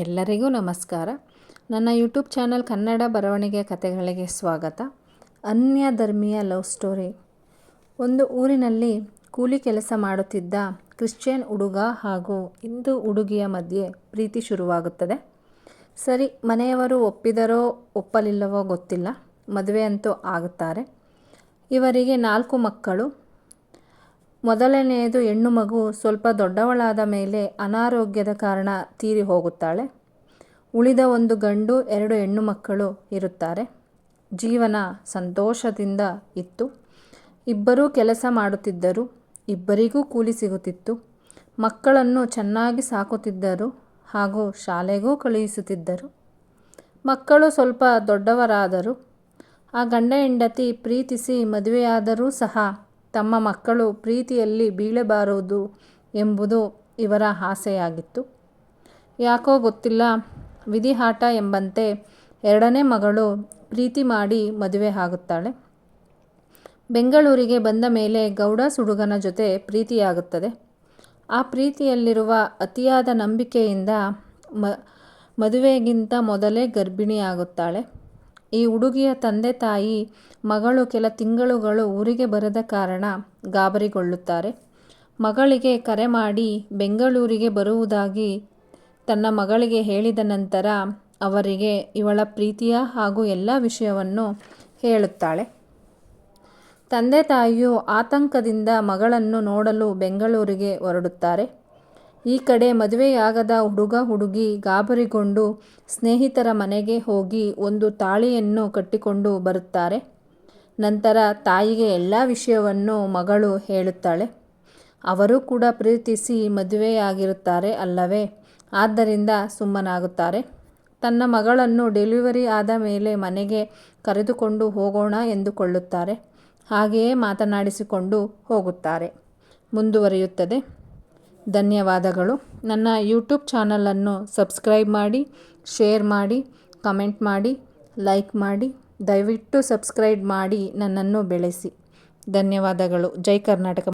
ಎಲ್ಲರಿಗೂ ನಮಸ್ಕಾರ. ನನ್ನ ಯೂಟ್ಯೂಬ್ ಚಾನಲ್ ಕನ್ನಡ ಬರವಣಿಗೆ ಕಥೆಗಳಿಗೆ ಸ್ವಾಗತ. ಅನ್ಯ ಧರ್ಮೀಯ ಲವ್ ಸ್ಟೋರಿ. ಒಂದು ಊರಿನಲ್ಲಿ ಕೂಲಿ ಕೆಲಸ ಮಾಡುತ್ತಿದ್ದ ಕ್ರಿಶ್ಚಿಯನ್ ಹುಡುಗ ಹಾಗೂ ಹಿಂದೂ ಹುಡುಗಿಯ ಮಧ್ಯೆ ಪ್ರೀತಿ ಶುರುವಾಗುತ್ತದೆ. ಸರಿ, ಮನೆಯವರು ಒಪ್ಪಿದರೋ ಒಪ್ಪಲಿಲ್ಲವೋ ಗೊತ್ತಿಲ್ಲ. ಮದುವೆ ಅಂತೂ ಆಗುತ್ತಾರೆ. ಇವರಿಗೆ ನಾಲ್ಕು ಮಕ್ಕಳು. ಮೊದಲನೆಯದು ಹೆಣ್ಣು ಮಗು ಸ್ವಲ್ಪ ದೊಡ್ಡವಳಾದ ಮೇಲೆ ಅನಾರೋಗ್ಯದ ಕಾರಣ ತೀರಿ ಹೋಗುತ್ತಾಳೆ. ಉಳಿದ ಒಂದು ಗಂಡು, ಎರಡು ಹೆಣ್ಣು ಮಕ್ಕಳು ಇರುತ್ತಾರೆ. ಜೀವನ ಸಂತೋಷದಿಂದ ಇತ್ತು. ಇಬ್ಬರೂ ಕೆಲಸ ಮಾಡುತ್ತಿದ್ದರು. ಇಬ್ಬರಿಗೂ ಕೂಲಿ ಸಿಗುತ್ತಿತ್ತು. ಮಕ್ಕಳನ್ನು ಚೆನ್ನಾಗಿ ಸಾಕುತ್ತಿದ್ದರು ಹಾಗೂ ಶಾಲೆಗೂ ಕಳುಹಿಸುತ್ತಿದ್ದರು. ಮಕ್ಕಳು ಸ್ವಲ್ಪ ದೊಡ್ಡವರಾದರು. ಆ ಗಂಡ ಹೆಂಡತಿ ಪ್ರೀತಿಸಿ ಮದುವೆಯಾದರೂ ಸಹ ತಮ್ಮ ಮಕ್ಕಳು ಪ್ರೀತಿಯಲ್ಲಿ ಬೀಳಬಾರದು ಎಂಬುದು ಇವರ ಆಸೆಯಾಗಿತ್ತು. ಯಾಕೋ ಗೊತ್ತಿಲ್ಲ, ವಿಧಿಹಾಟ ಎಂಬಂತೆ ಎರಡನೇ ಮಗಳು ಪ್ರೀತಿ ಮಾಡಿ ಮದುವೆ ಆಗುತ್ತಾಳೆ. ಬೆಂಗಳೂರಿಗೆ ಬಂದ ಮೇಲೆ ಗೌಡ ಸುಡುಗನ ಜೊತೆ ಪ್ರೀತಿಯಾಗುತ್ತದೆ. ಆ ಪ್ರೀತಿಯಲ್ಲಿರುವ ಅತಿಯಾದ ನಂಬಿಕೆಯಿಂದ ಮ, ಮದುವೆಗಿಂತ ಮೊದಲೇ ಗರ್ಭಿಣಿಯಾಗುತ್ತಾಳೆ. ಈ ಹುಡುಗಿಯ ತಂದೆ ತಾಯಿ, ಮಗಳು ಕೆಲ ತಿಂಗಳುಗಳು ಊರಿಗೆ ಬರದ ಕಾರಣ ಗಾಬರಿಗೊಳ್ಳುತ್ತಾರೆ. ಮಗಳಿಗೆ ಕರೆ ಮಾಡಿ ಬೆಂಗಳೂರಿಗೆ ಬರುವುದಾಗಿ ತನ್ನ ಮಗಳಿಗೆ ಹೇಳಿದ ನಂತರ ಅವರಿಗೆ ಇವಳ ಪ್ರೀತಿಯ ಹಾಗೂ ಎಲ್ಲ ವಿಷಯವನ್ನು ಹೇಳುತ್ತಾಳೆ. ತಂದೆ ತಾಯಿಯು ಆತಂಕದಿಂದ ಮಗಳನ್ನು ನೋಡಲು ಬೆಂಗಳೂರಿಗೆ ಹೊರಡುತ್ತಾರೆ. ಈ ಕಡೆ ಮದುವೆಯಾಗದ ಹುಡುಗ ಹುಡುಗಿ ಗಾಬರಿಗೊಂಡು ಸ್ನೇಹಿತರ ಮನೆಗೆ ಹೋಗಿ ಒಂದು ತಾಳಿಯನ್ನು ಕಟ್ಟಿಕೊಂಡು ಬರುತ್ತಾರೆ. ನಂತರ ತಾಯಿಗೆ ಎಲ್ಲ ವಿಷಯವನ್ನು ಮಗಳು ಹೇಳುತ್ತಾಳೆ. ಅವರು ಕೂಡ ಪ್ರೀತಿಸಿ ಮದುವೆಯಾಗಿರುತ್ತಾರೆ ಅಲ್ಲವೇ? ಆದ್ದರಿಂದ ಸುಮ್ಮನಾಗುತ್ತಾರೆ. ತನ್ನ ಮಗಳನ್ನು ಡೆಲಿವರಿ ಆದ ಮೇಲೆ ಮನೆಗೆ ಕರೆದುಕೊಂಡು ಹೋಗೋಣ ಎಂದುಕೊಳ್ಳುತ್ತಾರೆ. ಹಾಗೆಯೇ ಮಾತನಾಡಿಸಿಕೊಂಡು ಹೋಗುತ್ತಾರೆ. ಮುಂದುವರಿಯುತ್ತದೆ. ಧನ್ಯವಾದಗಳು. ನನ್ನ ಯೂಟ್ಯೂಬ್ ಚಾನಲನ್ನು ಸಬ್ಸ್ಕ್ರೈಬ್ ಮಾಡಿ ಶೇರ್ ಮಾಡಿ ಕಮೆಂಟ್ ಮಾಡಿ ಲೈಕ್ ಮಾಡಿ, ದಯವಿಟ್ಟು ಸಬ್ಸ್ಕ್ರೈಬ್ ಮಾಡಿ ನನ್ನನ್ನು ಬೆಳೆಸಿ. ಧನ್ಯವಾದಗಳು. ಜೈ ಕರ್ನಾಟಕ.